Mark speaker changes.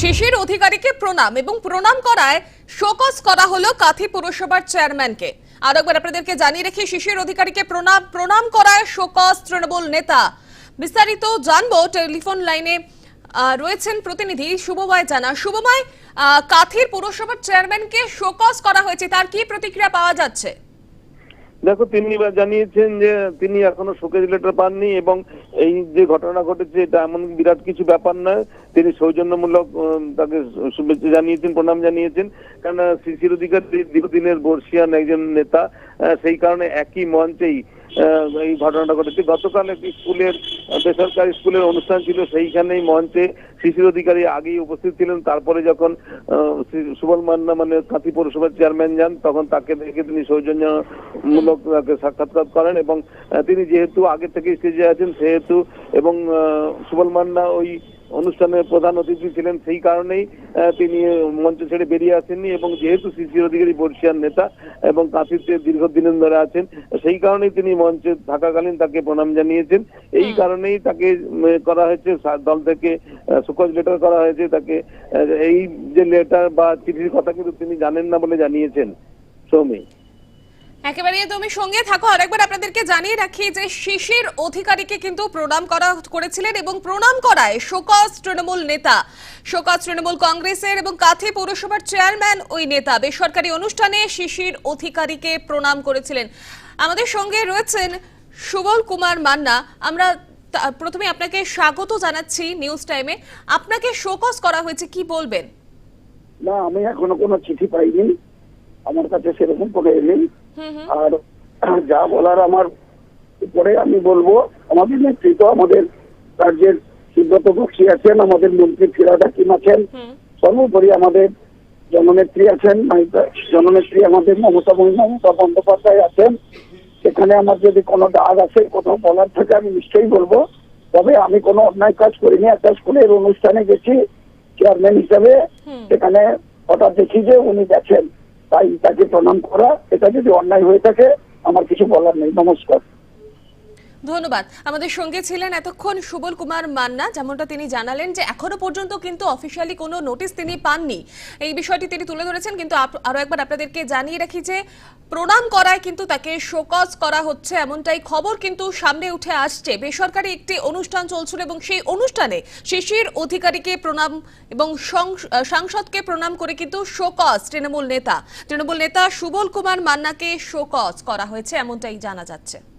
Speaker 1: শিশির অধিকারীকে প্রণাম এবং প্রণাম করায় শোকজ করা হলো কাথি পুরসভার চেয়ারম্যানকে। আর একবার আপনাদেরকে জানিয়ে রেখে, শিশির অধিকারীকে প্রণাম প্রণাম করায় শোকজ তৃণমূল নেতা। বিস্তারিত জানব, টেলিফোন লাইনে রয়েছেন প্রতিনিধি শুভময় জানা। শুভময় কাথির পুরসভার চেয়ারম্যানকে শোকজ করা হয়েছে, তার কি প্রতিক্রিয়া পাওয়া যাচ্ছে?
Speaker 2: দেখো, তিনি জানিয়েছেন যে তিনি এখনও শোকেজ লেটার পাননি এবং এই যে ঘটনা ঘটেছে, এটা এমন বিরাট কিছু ব্যাপার নয়। তিনি সৌজন্যমূলক তাকে শুভেচ্ছা জানিয়েছেন, প্রণাম জানিয়েছেন। কারণ শিশির অধিকার দীর্ঘদিনের বর্ষিয়ান একজন নেতা সেই কারণে একই মঞ্চেই এই ঘটনাটা ঘটেছে। গতকাল একটি স্কুলের বেসরকারি স্কুলের অনুষ্ঠান ছিল, সেইখানেই মঞ্চে শিশির অধিকারী আগেই উপস্থিত ছিলেন। তারপরে যখন সুবল মান্না মানে কাঁথি পৌরসভার চেয়ারম্যান যান, তখন তাকে দেখে তিনি সৌজন্যমূলক তাকে সাক্ষাৎকার করেন এবং তিনি যেহেতু আগে থেকে স্টেজে আছেন, সেহেতু এবং সুবল মান্না ওই অনুষ্ঠানের প্রধান অতিথি ছিলেন সেই কারণেই তিনি মঞ্চ ছেড়ে বেরিয়ে আসেননি এবং যেহেতু শিশির অধিকারী বর্ষিয়ান নেতা এবং কাঁথিতে দীর্ঘদিনের ধরে আছেন সেই কারণেই তিনি মঞ্চে থাকাকালীন তাকে প্রণাম জানিয়েছেন। এই কারণেই তাকে করা হয়েছে দল থেকে সুকজ লেটার করা হয়েছে তাকে এই যে লেটার বা চিঠির কথা কিন্তু তিনি জানেন না বলে জানিয়েছেন সৌমি।
Speaker 1: একেবারে তুমি সঙ্গে থাকো, আরেকবার আপনাদেরকে জানিয়ে রাখি যে শিশির অধিকারীকে কিন্তু প্রণাম করা করেছিলেন এবং প্রণাম করায় শোকজ তৃণমূল নেতা, শোকজ তৃণমূল কংগ্রেসের এবং কাথি পৌরসভার চেয়ারম্যান ওই নেতা। বেসরকারি অনুষ্ঠানে শিশির অধিকারীকে প্রণাম করেছিলেন। আমাদের সঙ্গে রয়েছেন সুবল কুমার মান্না। আমরা প্রথমে আপনাকে স্বাগত জানাচ্ছি নিউজ টাইমে। আপনাকে শোকজ করা হয়েছে, কি বলবেন?
Speaker 3: না, আমি এখনও কোনো চিঠি পাইনি। আমার কাছে সেরকম কোনো
Speaker 1: হুম
Speaker 3: আর যা বলার আমার উপরে আমি বলব আমাদের নেতৃত্ব আমাদের রাজ্যের সিদ্ধত বক্সি আছেন আমাদের মন্ত্রী ফিরাদ হাকিম আছেন সর্বোপরি আমাদের জননেত্রী আছেন জননেত্রী আমাদের মমতা মমতা বন্দ্যোপাধ্যায় আছেন। সেখানে আমার যদি কোনো দাগ আছে কোথাও বলার থাকে আমি নিশ্চয়ই বলব। তবে আমি কোনো অন্যায় কাজ করিনি একটা স্কুলের অনুষ্ঠানে গেছি চেয়ারম্যান হিসাবে। সেখানে হঠাৎ দেখি যে উনি গেছেন। তাই তাকে প্রণাম করা এটা যদি অন্যায় হয়ে থাকে আমার কিছু বলার নেই। নমস্কার।
Speaker 1: ধন্যবাদ। আমাদের সঙ্গে ছিলেন এতক্ষণ সুবল কুমার মান্না, যেমনটা তিনি জানালেন যে এখনও পর্যন্ত কিন্তু অফিসিয়ালি কোনো নোটিশ তিনি পাননি। এই বিষয়টি তিনি তুলে ধরেছেন, কিন্তু আপ- আরও একবার আপনাদেরকে জানিয়ে রাখি যে প্রণাম করায় কিন্তু তাকে শোকজ করা হচ্ছে, এমনটাই খবর কিন্তু সামনে উঠে আসছে। বেসরকারি একটি অনুষ্ঠান চলছিল এবং সেই অনুষ্ঠানে শিশির অধিকারীকে প্রণাম এবং সংস- সাংসদকে প্রণাম করে কিন্তু শোকজ তৃণমূল নেতা। তৃণমূল নেতা সুবল কুমার মান্নাকে শোকজ করা হয়েছে, এমনটাই জানা যাচ্ছে।